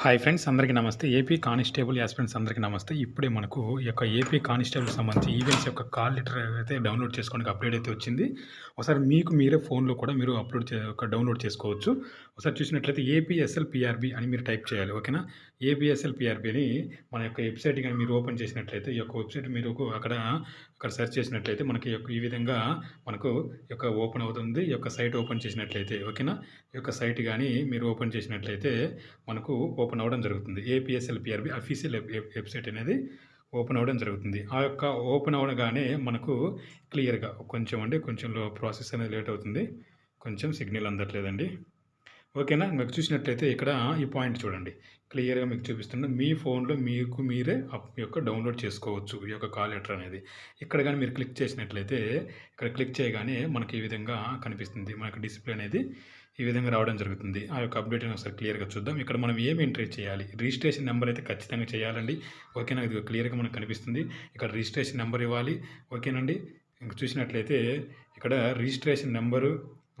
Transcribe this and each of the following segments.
Hi friends అందరికీ నమస్తే. AP constable aspirants అందరికీ నమస్తే. ఇప్పుడే మనకు ఈ యొక్క ఏపీ కానిస్టేబుల్ సంబంధించి ఈవెంట్స్ యొక్క కాల్ లెటర్ అయితే డౌన్లోడ్ చేసుకోవడానికి అప్డేట్ అయితే వచ్చింది. ఒకసారి మీకు మీరే ఫోన్లో కూడా మీరు అప్లోడ్ చే డౌన్లోడ్ చేసుకోవచ్చు. ఒకసారి చూసినట్లయితే ఏపీఎస్ఎల్ పిఆర్బి అని మీరు టైప్ చేయాలి ఓకేనా ఏపీఎస్ఎల్ పిఆర్బి అని మన యొక్క వెబ్సైట్ కానీ మీరు ఓపెన్ చేసినట్లయితే ఈ యొక్క వెబ్సైట్ మీరు అక్కడ అక్కడ సెర్చ్ చేసినట్లయితే మనకి ఈ యొక్క ఈ విధంగా మనకు యొక్క ఓపెన్ అవుతుంది. ఈ యొక్క సైట్ ఓపెన్ చేసినట్లయితే ఓకేనా ఈ యొక్క సైట్ కానీ మీరు ఓపెన్ చేసినట్లయితే మనకు ఓపెన్ అవ్వడం జరుగుతుంది. ఏపీఎస్ఎల్ పిఆర్బి అఫీషియల్ వెబ్సైట్ అనేది ఓపెన్ అవ్వడం జరుగుతుంది. ఆ యొక్క ఓపెన్ అవ్వగానే మనకు క్లియర్గా కొంచెం అండి కొంచెం ప్రాసెస్ అనేది లేట్ అవుతుంది. కొంచెం సిగ్నల్ అందట్లేదండి. ఓకేనా? మీకు చూసినట్లయితే ఇక్కడ ఈ పాయింట్ చూడండి. క్లియర్గా మీకు చూపిస్తున్నా మీ ఫోన్లో మీకు మీరే అప్ యొక్క డౌన్లోడ్ చేసుకోవచ్చు ఈ యొక్క కాల్ లెటర్ అనేది. ఇక్కడ కానీ మీరు క్లిక్ చేసినట్లయితే ఇక్కడ క్లిక్ చేయగానే మనకి ఈ విధంగా కనిపిస్తుంది. మనకి డిస్ప్లే అనేది ఈ విధంగా రావడం జరుగుతుంది. ఆ యొక్క అప్డేట్ ఒకసారి క్లియర్గా చూద్దాం. ఇక్కడ మనం ఏం ఎంట్రీ చేయాలి? రిజిస్ట్రేషన్ నెంబర్ అయితే ఖచ్చితంగా చేయాలండి. ఓకేనా? ఇది క్లియర్గా మనకు కనిపిస్తుంది. ఇక్కడ రిజిస్ట్రేషన్ నెంబర్ ఇవ్వాలి. ఓకేనండి? ఇంక చూసినట్లయితే ఇక్కడ registration number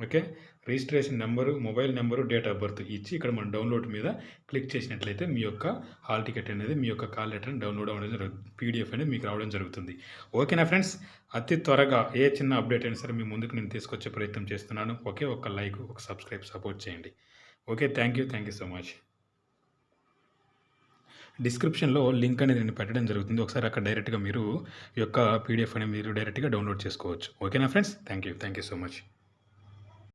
okay? Registration number mobile number date of birth ఇచ్చి ఇక్కడ మనం డౌన్లోడ్ మీద క్లిక్ చేసినట్లయితే మీ యొక్క హాల్ టికెట్ అనేది మీ యొక్క కాల్ లెటర్ డౌన్లోడ్ అవ్వడం జరుగుతుంది పీడిఎఫ్ అనేది మీకు రావడం జరుగుతుంది. ఓకేనా ఫ్రెండ్స్? అతి త్వరగా ఏ చిన్న అప్డేట్ అయినా సరే మీ ముందుకు నేను తీసుకొచ్చే ప్రయత్నం చేస్తున్నాను. ఓకే? ఒక లైక్ ఒక సబ్స్క్రైబ్ సపోర్ట్ చేయండి. Okay? Thank you thank you so much. డిస్క్రిప్షన్లో లింక్ అనేది నేను పెట్టడం జరుగుతుంది. ఒకసారి అక్కడ డైరెక్ట్గా మీరు ఈ యొక్క పీడిఎఫ్ అనేది మీరు డైరెక్ట్గా డౌన్లోడ్ చేసుకోవచ్చు. ఓకేనా friends? Thank you thank you so much.